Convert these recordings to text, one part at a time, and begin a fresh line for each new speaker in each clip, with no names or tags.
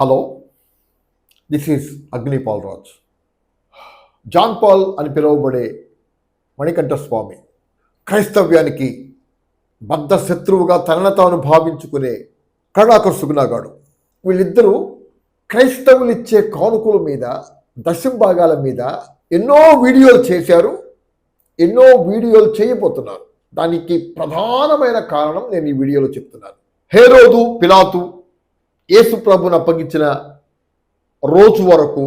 Hello this is Agnipal Raj John Paul అని పిలువబడే మణికంఠ స్వామి క్రైస్తవ్యానికి బద్ధ శత్రువుగా తనను తాను భావించుకునే కళాకర్ సుగుణాగాడు. వీళ్ళిద్దరూ క్రైస్తవులిచ్చే కానుకల మీద దశంభాగాల మీద ఎన్నో వీడియోలు చేశారు ఎన్నో వీడియోలు చేయబోతున్నారు. దానికి ప్రధానమైన కారణం నేను ఈ వీడియోలో చెప్తున్నాను. హేరోదు పిలాతు యేసు ప్రభుని అప్పగించిన రోజు వరకు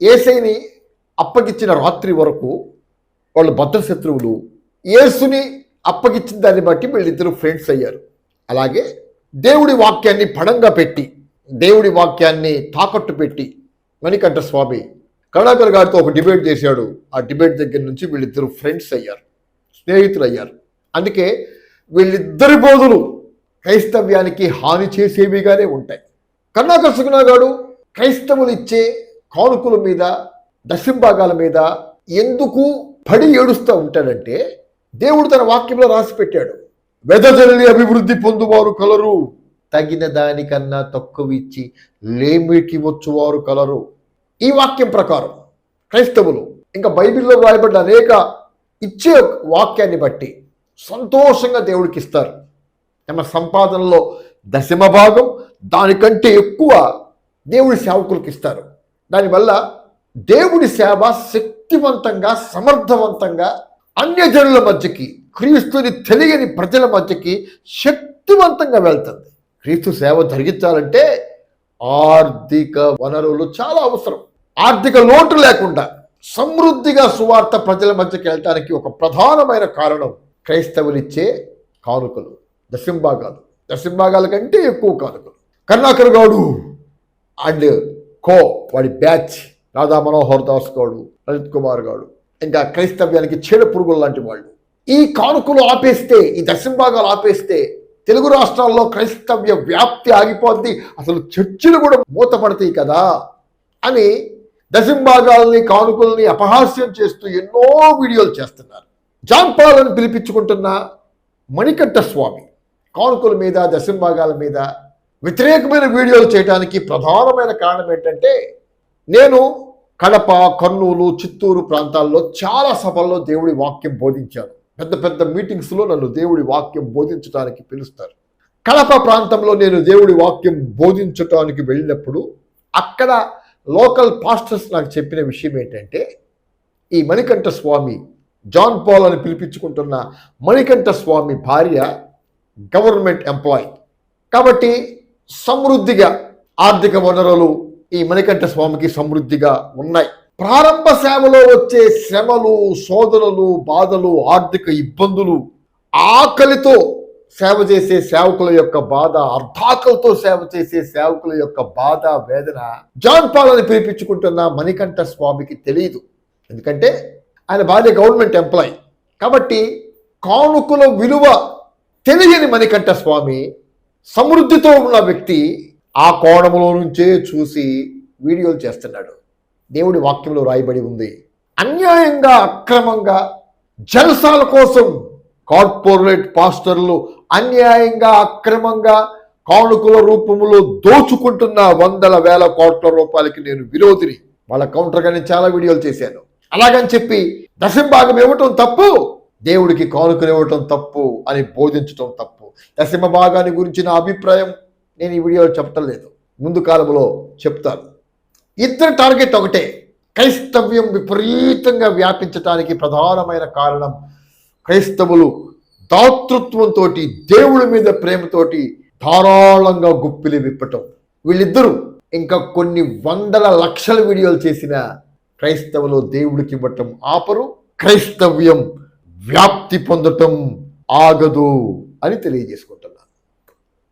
ఏసైని అప్పగించిన రాత్రి వరకు వాళ్ళు భద్రశత్రువులు. ఏసుని యేసుని అప్పగించిన దాన్ని బట్టి వీళ్ళిద్దరూ ఫ్రెండ్స్ అయ్యారు. అలాగే దేవుడి వాక్యాన్ని పడంగా పెట్టి దేవుడి వాక్యాన్ని తాకట్టు పెట్టి మణికంఠ స్వామి కరుణాకర్ గారితో ఒక డిబేట్ చేశాడు. ఆ డిబేట్ దగ్గర నుంచి వీళ్ళిద్దరు ఫ్రెండ్స్ అయ్యారు స్నేహితులు అయ్యారు అందుకే వీళ్ళిద్దరి బోధులు క్రైస్తవ్యానికి హాని చేసేవిగానే ఉంటాయి. కరుణాకర్ సుగుణాగాడు క్రైస్తవులు ఇచ్చే కానుకల మీద దశంభాగాల మీద ఎందుకు పడి ఏడుస్తూ ఉంటాడంటే దేవుడు తన వాక్యంలో రాసి పెట్టాడు వెదజల్లి అభివృద్ధి పొందువారు కలరు తగిన దానికన్నా తక్కువ ఇచ్చి లేమికి వచ్చువారు కలరు. ఈ వాక్యం ప్రకారం క్రైస్తవులు ఇంకా బైబిల్లో రాయబడ్డ అనేక ఇచ్చే వాక్యాన్ని బట్టి సంతోషంగా దేవుడికి ఇస్తారు. తమ సంపాదనలో దశమ భాగం దానికంటే ఎక్కువ దేవుడి సేవకులకు ఇస్తారు. దానివల్ల దేవుడి సేవ శక్తివంతంగా సమర్థవంతంగా అన్యజనుల మధ్యకి క్రీస్తుని తెలియని ప్రజల మధ్యకి శక్తివంతంగా వెళ్తుంది. క్రీస్తు సేవ జరిగించాలంటే ఆర్థిక వనరులు చాలా అవసరం. ఆర్థిక లోటు లేకుండా సమృద్ధిగా సువార్త ప్రజల మధ్యకి వెళ్ళటానికి ఒక ప్రధానమైన కారణం క్రైస్తవులిచ్చే కానుకలు. దశంభాగాలు దశంభాగాల కంటే ఎక్కువ కానుకలు. కరుణాకర్ గౌడు అండ్ కో వాడి బ్యాచ్ రాధా మనోహర్ దాస్ గౌడు లలిత్ కుమార్ గౌడు ఇంకా క్రైస్తవ్యానికి చీడ పురుగులు లాంటి వాళ్ళు. ఈ కానుకలు ఆపేస్తే ఈ దశంభాగాలు ఆపేస్తే తెలుగు రాష్ట్రాల్లో క్రైస్తవ్య వ్యాప్తి ఆగిపోద్ది. అసలు చర్చిలు కూడా మూతపడతాయి కదా అని దశంభాగాల్ని కానుకల్ని అపహాస్యం చేస్తూ ఎన్నో వీడియోలు చేస్తున్నారు. జాంపాలను పిలిపించుకుంటున్న మణికంఠ స్వామి కానుకల మీద దశంభాగాల మీద వ్యతిరేకమైన వీడియోలు చేయడానికి ప్రధానమైన కారణం ఏంటంటే నేను కడప కర్నూలు చిత్తూరు ప్రాంతాల్లో చాలా సభల్లో దేవుడి వాక్యం బోధించాను. పెద్ద పెద్ద మీటింగ్స్లో నన్ను దేవుడి వాక్యం బోధించడానికి పిలుస్తారు. కడప ప్రాంతంలో నేను దేవుడి వాక్యం బోధించటానికి వెళ్ళినప్పుడు అక్కడ లోకల్ పాస్టర్స్ నాకు చెప్పిన విషయం ఏంటంటే ఈ మణికంఠ స్వామి జాన్ పాల్ అని పిలిపించుకుంటున్న మణికంఠ స్వామి భార్య గవర్నమెంట్ ఎంప్లాయ్. కాబట్టి సమృద్ధిగా ఆర్థిక వనరులు ఈ మణికంఠ స్వామికి సమృద్ధిగా ఉన్నాయి. ప్రారంభ సేవలో వచ్చే శ్రమలు శోధనలు బాధలు ఆర్థిక ఇబ్బందులు ఆకలితో సేవ చేసే సేవకుల యొక్క బాధ అర్ధాకలతో సేవ చేసే సేవకుల యొక్క బాధ వేదన జాన్ పాలని పిలిపించుకుంటున్న మణికంఠ స్వామికి తెలియదు ఎందుకంటే ఆయన భార్య గవర్నమెంట్ ఎంప్లాయ్. కాబట్టి కానుకల విలువ తెలియని మణికంఠ స్వామి సమృద్ధితో ఉన్న వ్యక్తి ఆ కోణంలో నుంచే చూసి వీడియోలు చేస్తున్నాడు. దేవుడి వాక్యంలో రాయబడి ఉంది. అన్యాయంగా అక్రమంగా జలసాల కోసం కార్పొరేట్ పాస్టర్లు అన్యాయంగా అక్రమంగా కానుకల రూపంలో దోచుకుంటున్న వందల వేల కోట్ల రూపాయలకి నేను విరోధిని. వాళ్ళ కౌంటర్గా నేను చాలా వీడియోలు చేశాను. అలాగని చెప్పి దశంభాగం ఇవ్వటం తప్పు? దేవుడికి కానుకలు ఇవ్వటం తప్పు అని బోధించటం తప్పు. దశమ భాగాన్ని గురించి నా అభిప్రాయం నేను ఈ వీడియోలో చెప్పటం లేదు. ముందు కాలంలో చెప్తాను. ఇద్దరు టార్గెట్ ఒకటే. క్రైస్తవ్యం విపరీతంగా వ్యాపించటానికి ప్రధానమైన కారణం క్రైస్తవులు దాతృత్వంతో దేవుడి మీద ప్రేమతోటి ధారాళంగా గుప్పిలి విప్పటం. వీళ్ళిద్దరూ ఇంకా కొన్ని వందల లక్షల వీడియోలు చేసిన క్రైస్తవులు దేవుడికి ఇవ్వటం ఆపరు. క్రైస్తవ్యం వ్యాప్తి పొందటం ఆగదు అని తెలియజేసుకుంటారు